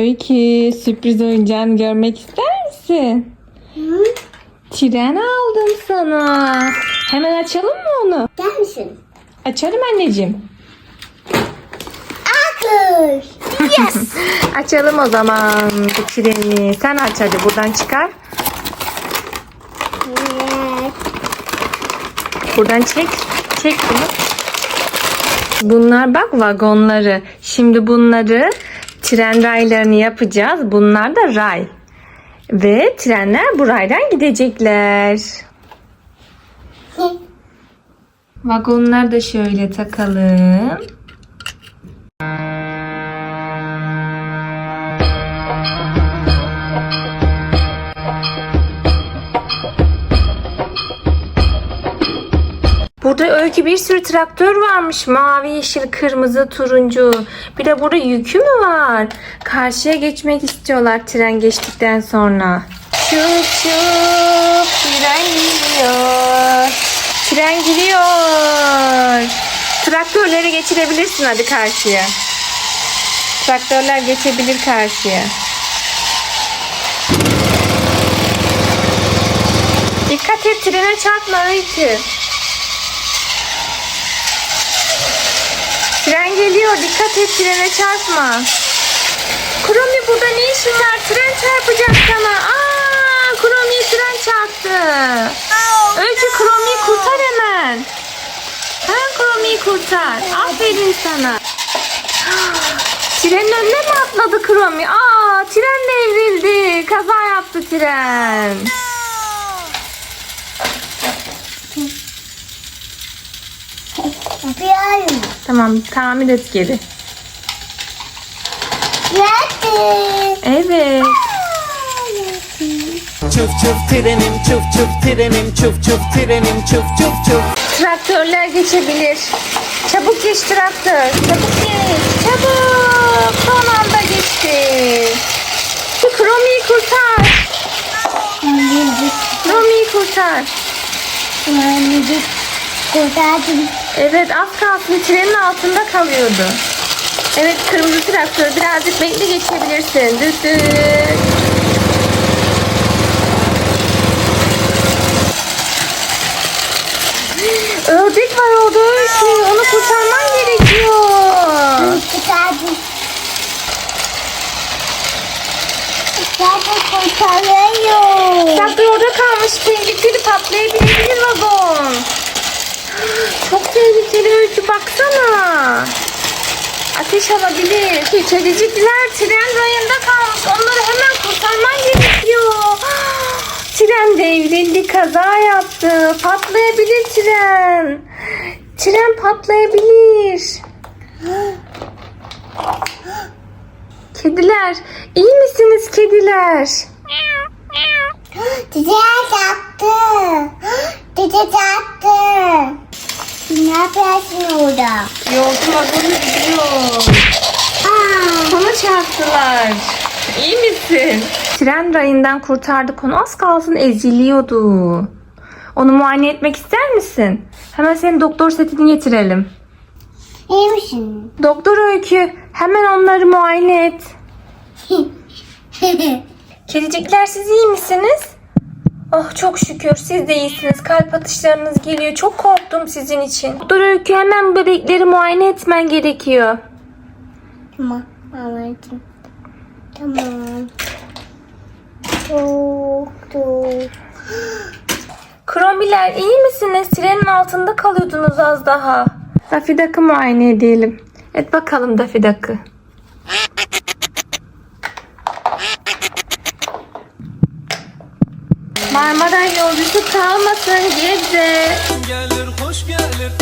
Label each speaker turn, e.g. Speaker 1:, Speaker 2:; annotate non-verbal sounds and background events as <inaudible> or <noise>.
Speaker 1: Öykü sürpriz oyuncağını görmek ister misin?
Speaker 2: Hı?
Speaker 1: Tren aldım sana. Hemen açalım mı onu?
Speaker 2: Gel misin?
Speaker 1: Açarım anneciğim.
Speaker 2: Akış. Yes. <laughs>
Speaker 1: Açalım o zaman bu treni. Sen aç hadi buradan çıkar.
Speaker 2: evet.
Speaker 1: Buradan çek. Çek bunu. Bunlar bak vagonları. Şimdi bunları tren raylarını yapacağız. Bunlar da ray. Ve trenler bu raydan gidecekler. <laughs> Vagonları da şöyle takalım. Burada öykü bir sürü traktör varmış. Mavi, yeşil, kırmızı, turuncu. Bir de burada yükü mü var? Karşıya geçmek istiyorlar tren geçtikten sonra. Çuf çuf tren gidiyor. Tren gidiyor. Traktörleri geçirebilirsin hadi karşıya. Traktörler geçebilir karşıya. Dikkat et trene çarpma öykü. Tren geliyor. Dikkat et trene çarpma. Kuromi burada ne işin var? Tren çarpacak sana. Aa, Kuromi'ye tren çarptı. Öykü Kuromi'yi kurtar hemen. Hemen Kuromi'yi kurtar. Aferin sana. Trenin önüne mi atladı Kuromi? Aa, tren devrildi. Kaza yaptı tren.
Speaker 2: Yapıyorum.
Speaker 1: Tamam, tamir et geri.
Speaker 2: Yaptım.
Speaker 1: Evet.
Speaker 3: Çuf çuf trenim çuf çuf trenim çuf çuf trenim çuf çuf çuf
Speaker 1: Traktörler geçebilir. Çabuk geç traktör. Çabuk geç. Çabuk. Son anda geçti. Şu Kromi'yi kurtar. Kromi'yi kurtar.
Speaker 2: Müzik kurtardım.
Speaker 1: Evet az kalsın trenin altında kalıyordu. Evet kırmızı traktör birazcık bekle geçebilirsin. Düt düt. Ördek var orada öykü. Onu kurtarman gerekiyor.
Speaker 2: Kurtardım. Zaten kurtarıyor.
Speaker 1: Traktör orada kalmış. Tehlikeli patlayabilir vagon. Çok tehlikeli öykü baksana. Ateş alabilir. Kedicikler tren rayında kalmış. Onları hemen kurtarman gerekiyor. <gasps> Tren devrildi, kaza yaptı. Patlayabilir tren. Tren patlayabilir. <gasps> Kediler, iyi misiniz kediler? <gasps>
Speaker 2: Dede çarptı. Dede çarptı. Ne yapıyorsun orada?
Speaker 1: Yolcu vagonu gidiyor.
Speaker 2: Aa,
Speaker 1: Sana çarptılar. İyi misin? Tren rayından kurtardık onu. Az kalsın eziliyordu. Onu muayene etmek ister misin? Hemen senin doktor setini getirelim.
Speaker 2: iyi misin?
Speaker 1: Doktor Öykü hemen onları muayene et. <laughs> Kedicikler siz iyi misiniz? Oh çok şükür siz de iyisiniz. Kalp atışlarınız geliyor. Çok korktum sizin için. Doktor Öykü hemen bebekleri muayene etmen gerekiyor.
Speaker 2: tamam, anladım. Tamam. Doktor.
Speaker 1: Kromiler iyi misiniz? Trenin altında kalıyordunuz az daha. Daffy Duck'ı muayene edelim. Et bakalım Daffy Yolcusu kalmasın geze.
Speaker 3: Gelir hoş gelir